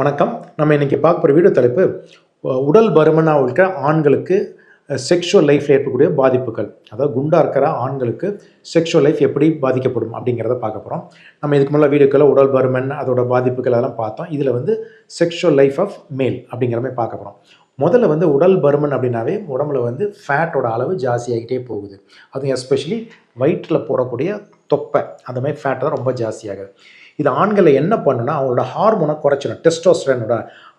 வணக்கம். நம்ம இன்னைக்கு பார்க்க போகிற வீடியோ தலைப்பு உடல் பருமனாக இருக்கிற ஆண்களுக்கு செக்ஷுவல் லைஃப்பில் ஏற்படக்கூடிய பாதிப்புகள். அதாவது குண்டாக இருக்கிற ஆண்களுக்கு செக்ஷுவல் லைஃப் எப்படி பாதிக்கப்படும் அப்படிங்கிறத பார்க்க போகிறோம் நம்ம இதுக்கு முன்னாடி வீடியோக்களில் உடல் பருமன் அதோட பாதிப்புகள் அதெல்லாம் பார்த்தோம். இதில் வந்து செக்ஷுவல் லைஃப் ஆஃப் மேல் அப்படிங்கிற மாதிரி பார்க்க போகிறோம் முதல்ல வந்து உடல் பருமன் அப்படின்னாவே உடம்புல வந்து ஃபேட்டோட அளவு ஜாஸ்தியாகிட்டே போகுது. அதுவும் எஸ்பெஷலி வயிற்றில் போடக்கூடிய தொப்பை அந்த மாதிரி ஃபேட் தான் ரொம்ப ஜாஸ்தியாகுது. இது ஆண்களை என்ன பண்ணுன்னா அவங்களோட ஹார்மோனை குறைச்சிடும் டெஸ்டோஸ்டரனோட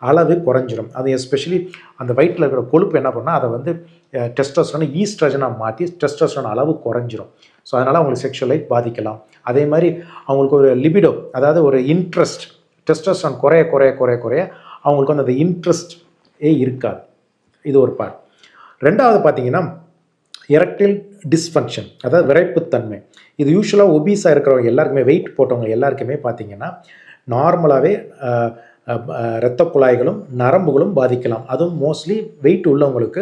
அளவு குறைஞ்சிடும் அது எஸ்பெஷலி அந்த வயிற்றில் இருக்கிற கொழுப்பு என்ன பண்ணால் அதை வந்து டெஸ்டோஸ்டரனை ஈஸ்ட்ரஜனாக மாற்றி டெஸ்டோஸ்டரன் அளவு குறைஞ்சிரும். ஸோ அதனால் அவங்களுக்கு செக்ஷுவல் லைஃப் பாதிக்கலாம். அதே மாதிரி அவங்களுக்கு ஒரு லிபிடோ அதாவது ஒரு இன்ட்ரெஸ்ட் டெஸ்டோஸ்டரன் குறைய குறைய குறைய குறைய அவங்களுக்கு வந்து அந்த இன்ட்ரெஸ்ட் இருக்காது. இது ஒரு பார்ட் ரெண்டாவது பார்த்தீங்கன்னா எரக்டைல் டிஸ்ஃபங்க்ஷன் அதாவது விரைப்புத்தன்மை இது யூஸ்வலாக ஒபீஸாக இருக்கிறவங்க எல்லாருக்குமே வெயிட் போட்டவங்க எல்லாருக்குமே பார்த்தீங்கன்னா நார்மலாகவே இரத்த குழாய்களும் நரம்புகளும் பாதிக்கலாம். அதுவும் மோஸ்ட்லி வெயிட் உள்ளவங்களுக்கு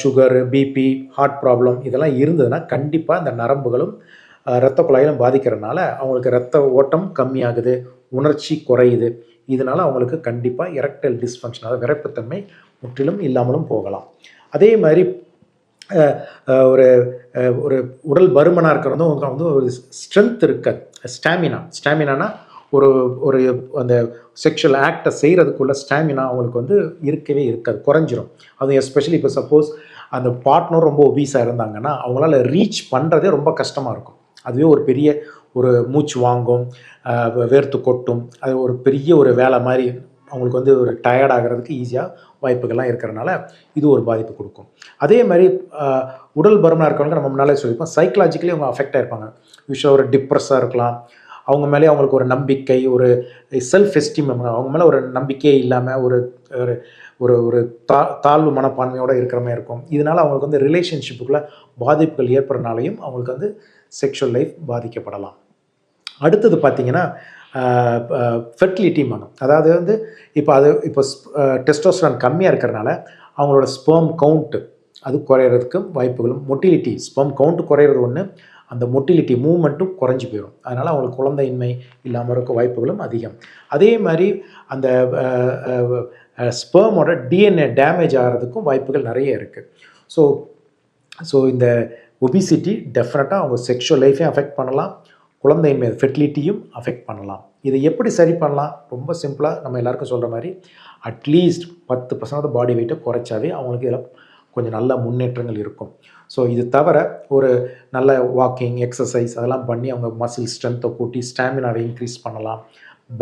சுகர் பிபி ஹார்ட் ப்ராப்ளம் இதெல்லாம் இருந்ததுன்னா கண்டிப்பாக இந்த நரம்புகளும் இரத்த குழாயிலும் பாதிக்கிறதுனால அவங்களுக்கு இரத்த ஓட்டம் கம்மியாகுது உணர்ச்சி குறையுது. இதனால் அவங்களுக்கு கண்டிப்பாக எரக்டைல் டிஸ்ஃபங்க்ஷன் அதாவது விரைப்புத்தன்மை முற்றிலும் இல்லாமலும் போகலாம். அதே மாதிரி ஒரு ஒரு உடல் பருமனாக இருக்கிறதும் வந்து வந்து ஒரு ஸ்ட்ரென்த் இருக்காது ஸ்டாமினா ஸ்டாமினானா ஒரு ஒரு அந்த செக்ஷுவல் ஆக்டை செய்கிறதுக்குள்ள ஸ்டாமினா அவங்களுக்கு வந்து இருக்கவே இருக்காது. குறைஞ்சிரும். அதுவும் எஸ்பெஷலி இப்போ சப்போஸ் அந்த பார்ட்னர் ரொம்ப ஒபீஸாக இருந்தாங்கன்னா அவங்களால ரீச் பண்ணுறதே ரொம்ப கஷ்டமாக இருக்கும். அதுவே ஒரு பெரிய ஒரு மூச்சு வாங்கும் வேர்த்து கொட்டும். அது ஒரு பெரிய ஒரு வேலை மாதிரி அவங்களுக்கு வந்து ஒரு டயர்ட் ஆகிறதுக்கு ஈஸியாக வாய்ப்புகள்லாம் இருக்கிறனால இது ஒரு பாதிப்பு கொடுக்கும். அதே மாதிரி உடல் பருமனாக இருக்கவங்க நம்ம முன்னாலே சொல்லியிருப்போம் சைக்கலாஜிக்கலி அவங்க அஃபெக்ட் ஆகிருப்பாங்க யூஸ்வலாக ஒரு டிப்ரெஸ்ஸாக இருக்கலாம். அவங்க மேலே அவங்களுக்கு ஒரு நம்பிக்கை ஒரு செல்ஃப் எஸ்டீம் அவங்க மேலே ஒரு நம்பிக்கையே இல்லாமல் ஒரு ஒரு ஒரு ஒரு தா தாழ்வு மனப்பான்மையோடு இருக்கிற மாதிரி இருக்கும். இதனால் அவங்களுக்கு வந்து ரிலேஷன்ஷிப்புக்குள்ளே பாதிப்புகள் ஏற்படுறனாலையும் அவங்களுக்கு வந்து செக்ஷுவல் லைஃப் பாதிக்கப்படலாம். அடுத்தது பார்த்திங்கன்னா ஃபெர்டிலிட்டி மனம். அதாவது வந்து இப்போ அது இப்போ டெஸ்டோஸ்டரான் கம்மியாக இருக்கிறனால அவங்களோட ஸ்பெர்ம் கவுண்ட்டு அது குறையிறதுக்கும் வாய்ப்புகளும் மொட்டிலிட்டி ஸ்பேம் கவுண்ட் குறையிறது ஒன்று அந்த மொட்டிலிட்டி மூமெண்ட்டும் குறைஞ்சி போயிடும் அதனால் அவங்களுக்கு குழந்தையின்மை இல்லாமல் இருக்க வாய்ப்புகளும் அதிகம். அதே மாதிரி அந்த ஸ்பெர்மோட டிஎன்ஏ டேமேஜ் ஆகிறதுக்கும் வாய்ப்புகள் நிறைய இருக்குது ஸோ ஸோ இந்த ஒபிசிட்டி டெஃபினட்டாக அவங்க செக்ஷுவல் லைஃபையும் அஃபெக்ட் பண்ணலாம். குழந்தையின்மை ஃபெர்டிலிட்டியும் அஃபெக்ட் பண்ணலாம். இதை எப்படி சரி பண்ணலாம்? ரொம்ப சிம்பிளாக நம்ம எல்லாருக்கும் சொல்கிற மாதிரி அட்லீஸ்ட் பத்து பர்சன்ட் பாடி வெயிட்டை குறைச்சாவே அவங்களுக்கு இதில் கொஞ்சம் நல்ல முன்னேற்றங்கள் இருக்கும். ஸோ இது தவிர ஒரு நல்ல வாக்கிங் எக்ஸசைஸ் அதெல்லாம் பண்ணி அவங்க மசில் ஸ்ட்ரென்த்தை கூட்டி ஸ்டாமினாவை இன்க்ரீஸ் பண்ணலாம்.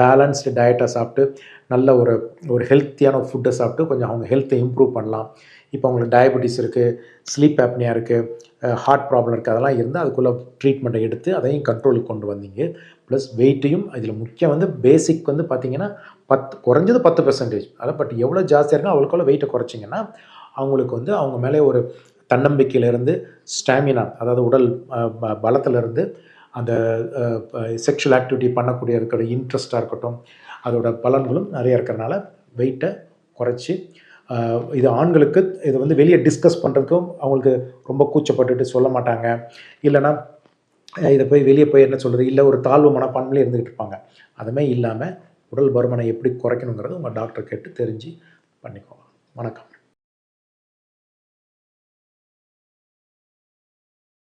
பேலன்ஸ்டு டயட்டை சாப்பிட்டு நல்ல ஒரு ஒரு ஹெல்த்தியான ஃபுட்டை சாப்பிட்டு கொஞ்சம் அவங்க ஹெல்த்தை இம்ப்ரூவ் பண்ணலாம். இப்போ அவங்களுக்கு டயபெட்டிஸ் இருக்குது ஸ்லீப் ஆப்னியா இருக்குது ஹார்ட் ப்ராப்ளம் இருக்குது அதெல்லாம் இருந்தால் அதுக்குள்ளே ட்ரீட்மெண்ட்டை எடுத்து அதையும் கண்ட்ரோலுக்கு கொண்டு வந்தீங்க. ப்ளஸ் வெயிட்டையும் இதில் முக்கியம் வந்து பேசிக் வந்து பார்த்தீங்கன்னா பத்து குறைஞ்சது பத்து பெர்சன்டேஜ் அதான் பட் எவ்வளோ ஜாஸ்தியாக இருக்கோ அவளுக்குள்ள வெயிட்டை குறைச்சிங்கன்னா அவங்களுக்கு வந்து அவங்க மேலே ஒரு தன்னம்பிக்கையிலேருந்து ஸ்டாமினா அதாவது உடல் பலத்திலேருந்து அந்த செக்ஷுவல் ஆக்டிவிட்டி பண்ணக்கூடிய இருக்கிற இன்ட்ரெஸ்ட்டாக இருக்கட்டும் அதோட பலன்களும் நிறைய இருக்கிறனால வெயிட்டை குறைச்சி இது ஆண்களுக்கு இது வந்து வெளியே டிஸ்கஸ் பண்ணுறதுக்கும் அவங்களுக்கு ரொம்ப கூச்சப்பட்டுட்டு சொல்ல மாட்டாங்க. இல்லைன்னா இதை போய் வெளியே போய் என்ன சொல்கிறது இல்லை ஒரு தாழ்வு மனப்பான்மையிலே இருந்துகிட்டு இருப்பாங்க. அதுமே இல்லாமல் உடல் பருமனை எப்படி குறைக்கணுங்கிறது உங்கள் டாக்டர் கேட்டு தெரிஞ்சு பண்ணிக்கோங்க. வணக்கம்.